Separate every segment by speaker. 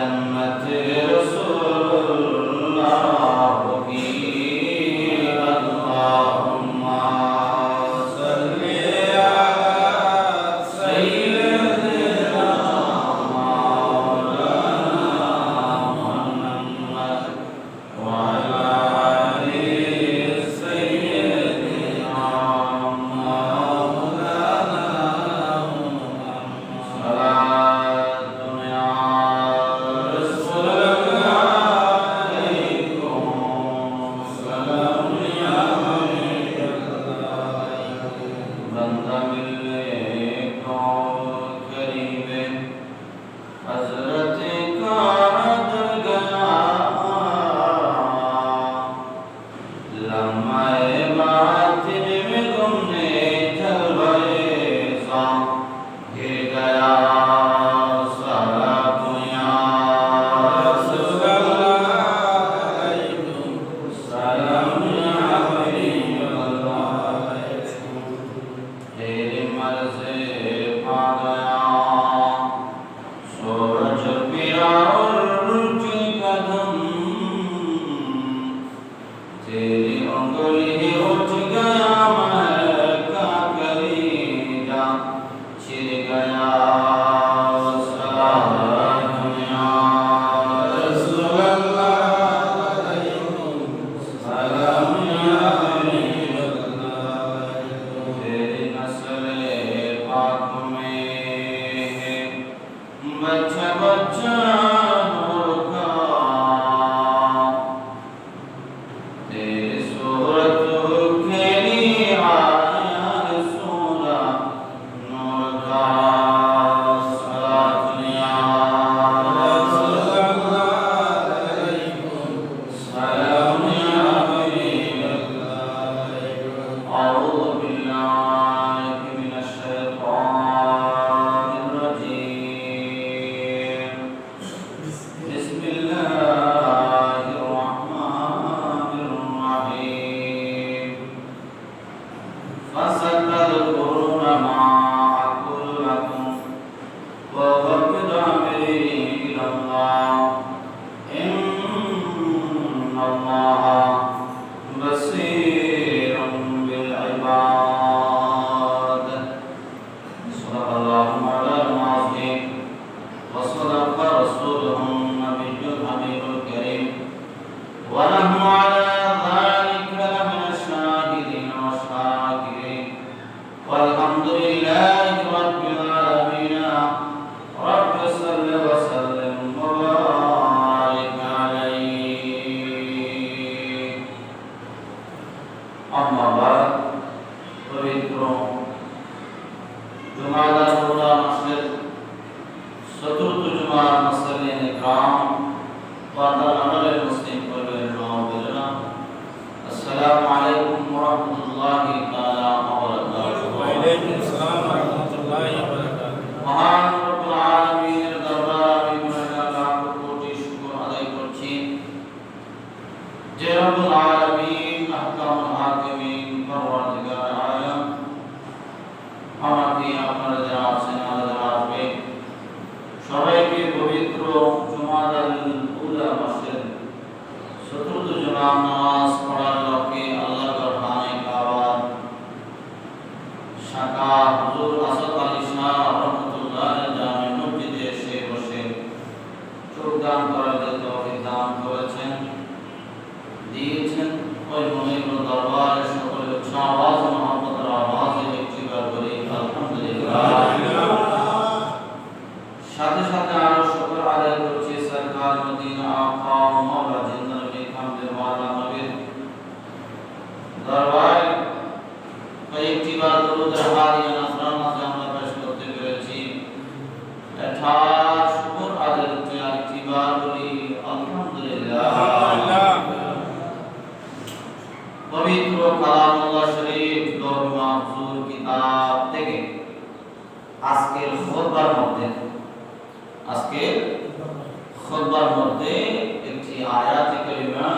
Speaker 1: تمت من عمل যোগদান করার যে তৌফিক দান করেছেন দিয়েছেন ওই পবিত্র কালামুল্লাহ শরীফ দর মাহফুল কিতাব থেকে আজকের খুতবার মধ্যে আজকে খুতবার মধ্যে একটি আয়াত কারিমা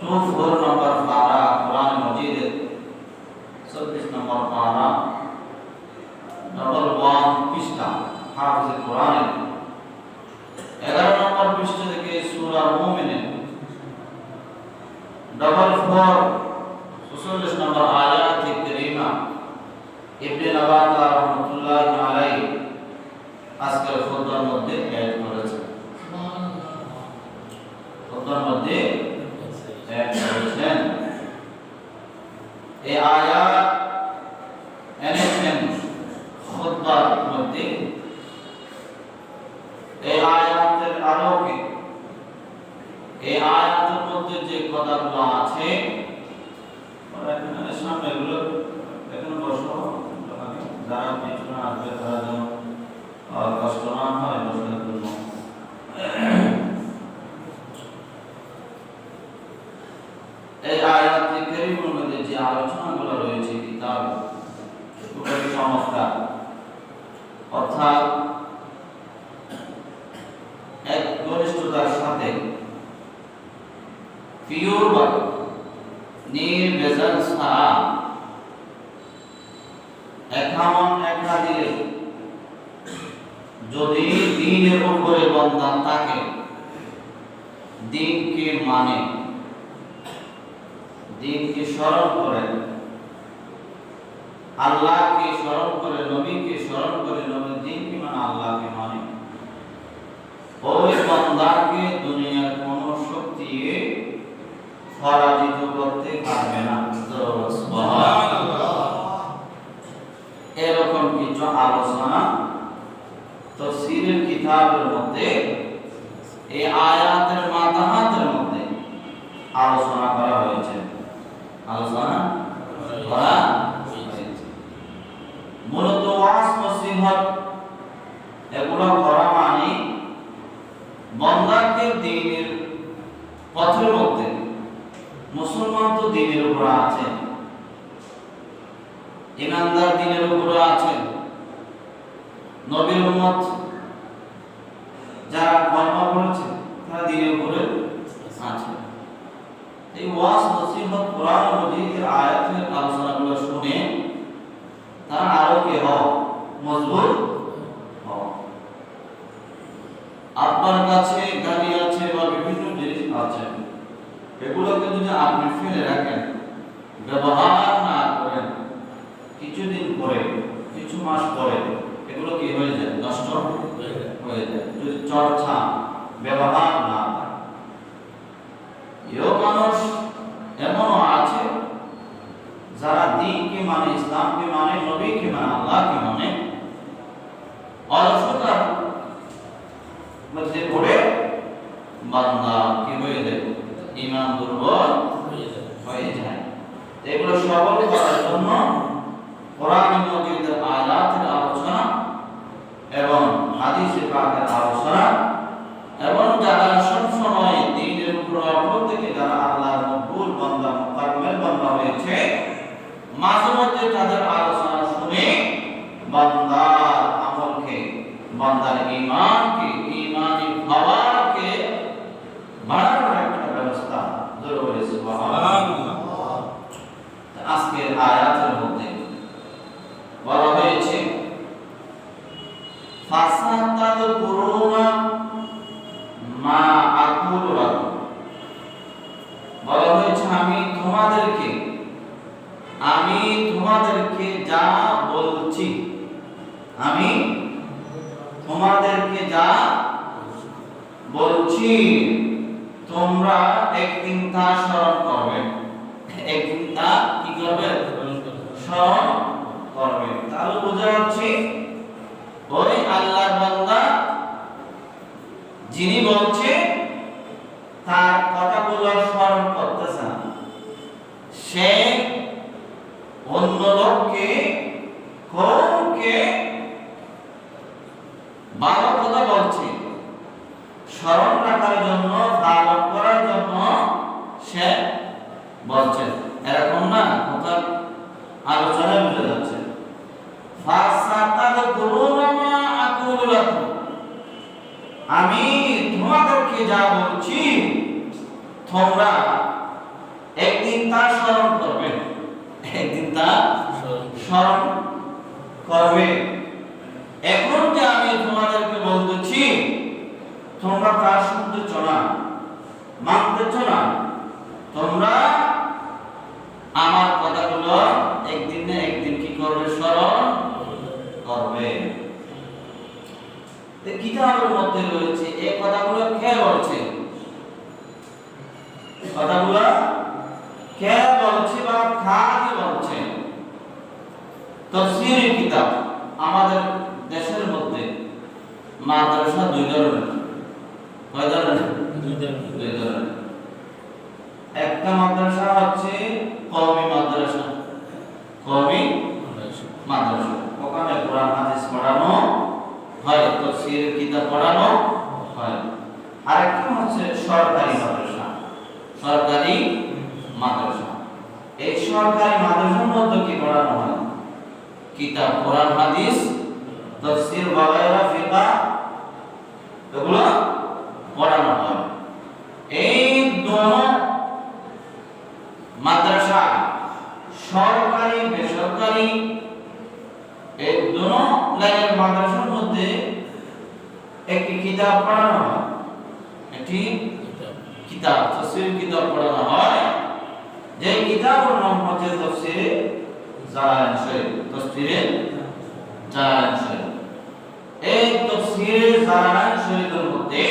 Speaker 1: 24 নম্বর পারা কোরআন মজিদের 26 নম্বর পারা ডবল ওয়ান পৃষ্ঠা হাফিজ কোরআন نمبر فور خصوص نمبر آیات کریمہ ابن نواتا এই আয়াতে কারীমের মধ্যে যে আলোচনাগুলো রয়েছে, কিতাব খুবই চমৎকার অর্থাৎ এক ঘনিষ্ঠতার সাথে পিওর ভাবে নির্বেজাল ছাড়া একামন একা দিলে যদি দিনের উপরে বন্ধন থাকে দিনকে মানে দিনকে স্মরণ করেন। আল্লাহকে স্মরণ করে নবীকে স্মরণ করে নবী দিনকে মানে আল্লাহকে মানে ওই বান্দাকে দুনিয়ার কোন শক্তি পরাজিত করতে পারবে না এরকম কিছু আলোচনা তফসিরের কিতাবের মধ্যে এই আয়াতের মাতাহাতের মধ্যে আলোচনা করা হয়েছে আলোচনা করা হয়েছে মূলত ওয়াজ নসিহত এগুলো করা মানে বন্দাকে দিনের পথের মধ্যে মুসলমান তো দিনের উপর আছে। ইমানদার দিনের উপর আছে। নবীর উম্মত যারা কর্ম করেছে, তারা দিনের উপরে আছে। এই ওয়াজ, নসিহত, কোরআন মজিদের আয়াতের আলোচনাগুলো শুনে তারা আরও কে হও? মজবুত হও। আপনার কাছে গাড়ি আছে বা বিভিন্ন জিনিস আছে এগুলোকে যদি আপনি ফেলে রাখেন, ব্যবহার না করেন, কিছুদিন পরে, কিছু মাস পরে, এগুলো কি হয়ে যায়? নষ্ট হয়ে যায়। যদি চর্চা, ব্যবহার না এও মানুষ এমনও আছে, যারা দিনকে মানে ইসলামকে মানে নবীকে মানে আল্লাহকে মানে অলসতার মধ্যে পড়ে বান্দা কি হয়ে যায়? ইমান দুর্বল হয়ে যায়। এগুলো সবল করার জন্য কোরআন মজিদের আয়াতের আলোচনা এবং হাদিসে পাকের আলোচনা এবং যারা সব সময় দিনের উপর অটল থেকে যারা আল্লাহর মকবুল বান্দা মুকাররমের বান্দা হয়েছে, মাঝে মধ্যে তাদের আলোচনা শুনে বান্দার আমলকে, বান্দার ঈমানকে বলছি তোমরা একদিন তা স্মরণ করবে। একদিন তা কি করবে? স্মরণ করবে। তাহলে বোঝা যাচ্ছে ওই আল্লাহর বান্দা যিনি বলছে তার কথা কথাগুলো স্মরণ করতেছে না। সে অন্য লোককে কৌকে ভালো স্মরণ রাখার জন্য ভালো করার জন্য সে বলছে এরকম না কথা আলোচনা বুঝে যাচ্ছে ফাসাতাদকুরুনা মা আকুলু লাকুম আমি তোমাদেরকে যা বলছি তোমরা একদিন তা স্মরণ করবে একদিন তা স্মরণ করবে এখন যে আমি তোমাদেরকে বলতেছি তোমরা তা শুনতেছ না মানতেছ না তোমরা আমার কথাগুলো একদিন না একদিন কি করবে স্মরণ করবে তো কিতাবের মধ্যে রয়েছে এই কথাগুলো কে বলছে কথাগুলো কে বলছে বা কাকে বলছে? তফসিরের কিতাব আমাদের দেশের মধ্যে মাদ্রাসা দুই ধরনের। কয় ধরনের? দুই ধরনের। একটা মাদ্রাসা হচ্ছে কওমি মাদ্রাসা। কওমি মাদ্রাসা। ওখানে কোরআন হাদিস পড়ানো হয় তফসিরের কিতাব পড়ানো হয়। আরেকটা হচ্ছে সরকারি মাদ্রাসা। সরকারি মাদ্রাসা। এই সরকারি মাদ্রাসার মধ্যে কি পড়ানো হয়? কিতাব কোরআন হাদিস তাফসীর বাগায়রা ফিকহ এগুলো পড়ানো হয় এই দোনো মাদ্রাসা সরকারি বেসরকারি এই দোনো লাইনের মাদ্রাসার মধ্যে একটি কিতাব পড়ানো হয় একটি কিতাব তফসির কিতাব পড়ানো হয় যে কিতাবের নাম হচ্ছে তফসিরে জালালাইন শরীফ তফসিরে জালালাইন শরীফ এই তফসিরে জালালাইন শরীফের মধ্যে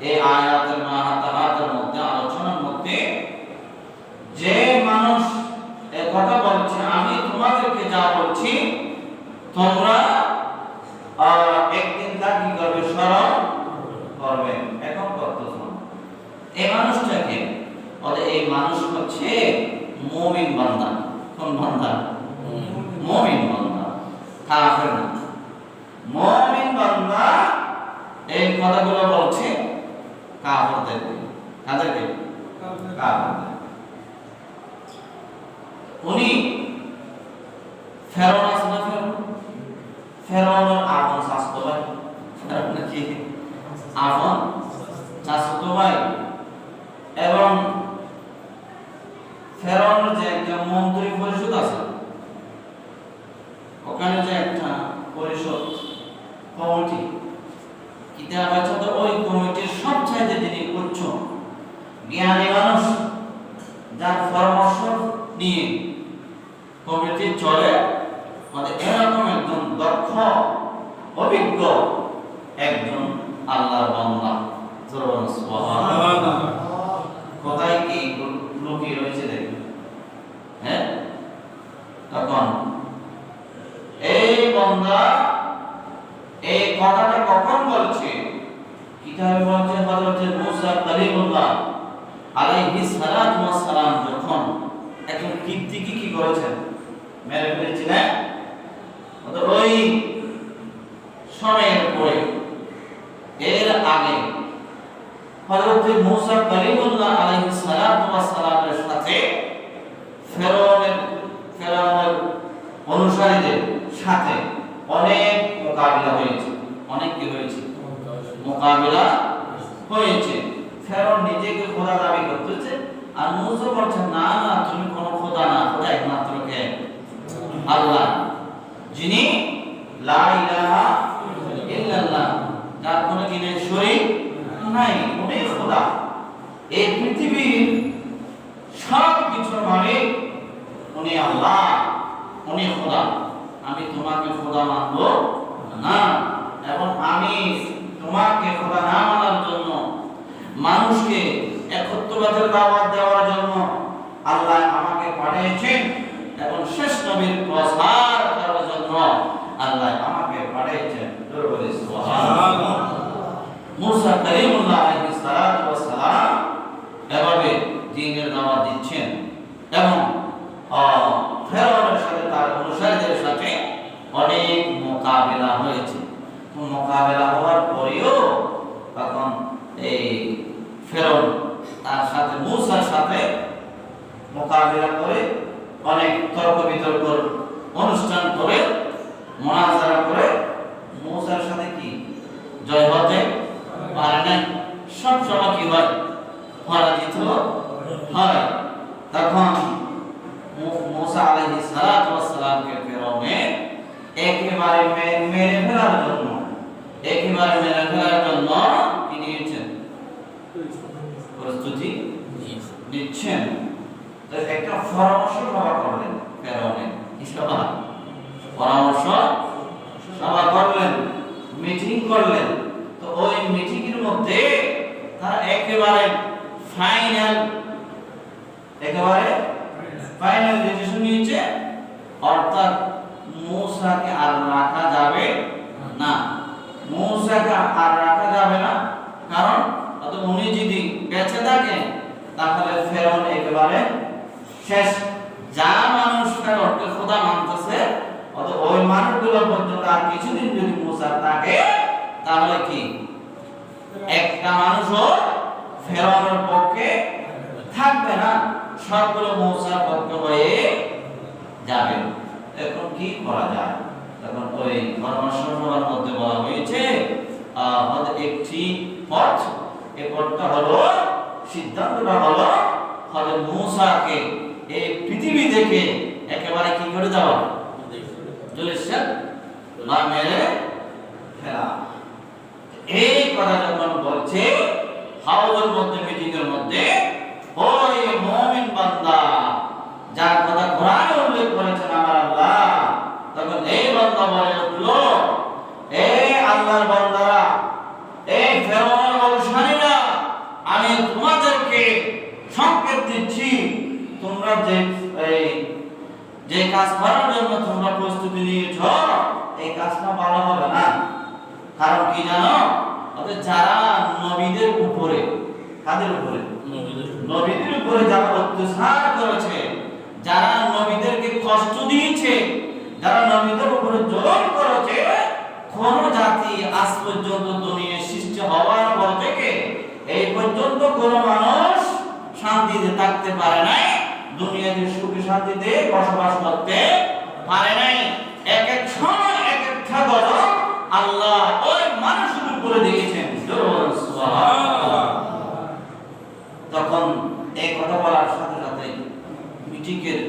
Speaker 1: এই আয়াতের মাহাতাহাতের মধ্যে আলোচনার মধ্যে যে মানুষ এ কথা বলছে, আমি তোমাদেরকে যা বলছি, তোমরা একদিন তা কি করবে স্মরণ করবে। এখন কত এই মানুষটাকে, বলে এই মানুষ হচ্ছে মুমিন বান্দা। কোন বান্দা? মুমিন বান্দা। কাফের না মুমিন বান্দা এই কথাগুলো বলছে কাফেরদেরকে কাদেরকে কাফেরদের উনি ফেরন আছে না ফেরন ফেরনের আপন শাস্ত্র ভাই নাকি আপন শাস্ত্র ভাই। এবং ফেরনের যে একটা মন্ত্রী পরিষদ আছে, ওখানে যে একটা পরিষদ, কমিটি, কিতাব আছে তো ওই কমিটির সব চাইতে যিনি উচ্চ জ্ঞানী মানুষ, যার পরামর্শ নিয়ে কমিটি চলে মানে এরকম একজন দক্ষ অভিজ্ঞ একজন আল্লাহর বান্দা জোরবান সুবহানাল্লাহ কোথায় কি লুকিয়ে রয়েছে দেখুন হ্যাঁ তখন বান্দা এই কথাটা কখন বলছে? কিতাবে বলছে হযরত মুসা কালিমুল্লাহ আলাইহিস সালাতু ওয়াস সালাম যখন একজন কীর্তিকে কি করেছেন? মেরে ফেলেছিলেন। ওই সময়ের পরে, এর আগে হযরত মুসা কালিমুল্লাহ আলাইহিস সালাতু ওয়াস সালামের সাথে ফেরাউনের ফেরাউনের অনুসারীদের সাথে অনেক মোকাবিলা হয়েছে। অনেক কি হয়েছে? মোকাবিলা হয়েছে। ফেরাউন নিজেকে খোদা দাবি করতেছে। আর মুসা বলছে, না না, তুমি কোনো খোদা না, খোদা একমাত্র কে? আল্লাহ। যিনি লা ইলাহা ইল্লাল্লাহ, যার কোনো কি নেই নাই, উনি খোদা। এই পৃথিবীর সব কিছুর মালিক উনি আল্লাহ, উনি খোদা। আমি তোমাকে খোদা মানব না। এবং আমি তোমাকে খোদা না মানার জন্য, মানুষকে একত্ববাদের দাওয়াত দেওয়ার জন্য আল্লাহ আমাকে পাঠিয়েছেন। এবং শেষ নবীর প্রসার করার জন্য আল্লাহ আমাকে পাঠিয়েছেন জোরে বলি সুবহানাল্লাহ মুসা কালিমুল্লাহ আলাইহিস সালাতু ওয়াস সালাম এভাবে দ্বীনের দাওয়াত দিচ্ছেন এবং আহ, ফেরাউনের সাথে তার অনুসারীদের সাথে অনেক মোকাবেলা হয়েছে তো মোকাবেলা হওয়ার পরেও তখন এই ফেরাউন তার সাথে মুসার সাথে মোকাবেলা করে অনেক তর্ক বিতর্ক অনুষ্ঠান করে মোনাজারা করে মুসার সাথে কি জয় হতে পারে নাই সব সময় কি হয় পরাজিত হয় তখন মুসা আলাইহিস সালাতু ওয়াস সালামকে ফেরাউনে একেবারে মেরে ফেলার জন্য, একেবারে মেরে ফেলার জন্য কি নিয়েছেন প্রস্তুতি নিচ্ছেন। তো একটা পরামর্শ সভা করলেন কি সভা? পরামর্শ সভা করলেন, মিটিং করলেন। তো ওই মিটিং এর মধ্যে তারা একেবারে ফাইনাল, একেবারে ফাইনাল ডিসিশন নিয়েছে অর্থাৎ মূসাকে আর রাখা যাবে না। মূসাকে আর রাখা যাবে না, কারণ অত উনি যদি বেঁচে থাকে, তাহলে ফেরন একেবারে শেষ যা মানুষ ফেরনকে খোদা মানতেছে অত ওই মানুষগুলো পর্যন্ত আর কিছুদিন যদি মূসা থাকে তাহলে কি একটা মানুষও ফেরানোর পক্ষে থাকবে না সবগুলো মৌসার পক্ষে হয়ে যাবে এখন কি করা যায় তখন ওই মধ্যে বলা হয়েছে আহ, একটি পথ এই পথটা হলো সিদ্ধান্তটা হলো হযরত মূসাকে এই পৃথিবী থেকে একেবারে কি করে দেওয়া জলিসাত না মেরে এই কথা যখন বলছে হাউজের মধ্যে মিটিং এর মধ্যে ওই মুমিন বান্দা যার কথা কোরআনে উল্লেখ করেছেন আমার আল্লাহ তখন এই বান্দা বলে উঠল এই আল্লাহর বান্দারা, এই ফেরাউনের বংশালীরা আমি তোমাদেরকে সংকেত দিচ্ছি। তোমরা যে, এই, যে কাজ করার জন্য তোমরা প্রস্তুতি নিয়েছ, এই কাজটা ভালো হবে না। কারণ কি জানো? যারা নবীদের উপরে, কাদের উপরে? নবীদের উপরে যারা অত্যাচার করেছে, যারা নবীদেরকে কষ্ট দিয়েছে, যারা নবীদের উপরে জুলুম করেছে, কোন আজ পর্যন্ত দুনিয়া সৃষ্টি হওয়ার পর থেকে এই পর্যন্ত কোন মানুষ শান্তিতে থাকতে পারে নাই, দুনিয়াতে সুখে শান্তিতে বসবাস করতে পারে নাই এক এক সময়, এক একটা গজব আল্লাহ ওই মানুষের উপরে দিয়েছেন। তখন এই কথা বলার সাথে সাথে মিটিংয়ের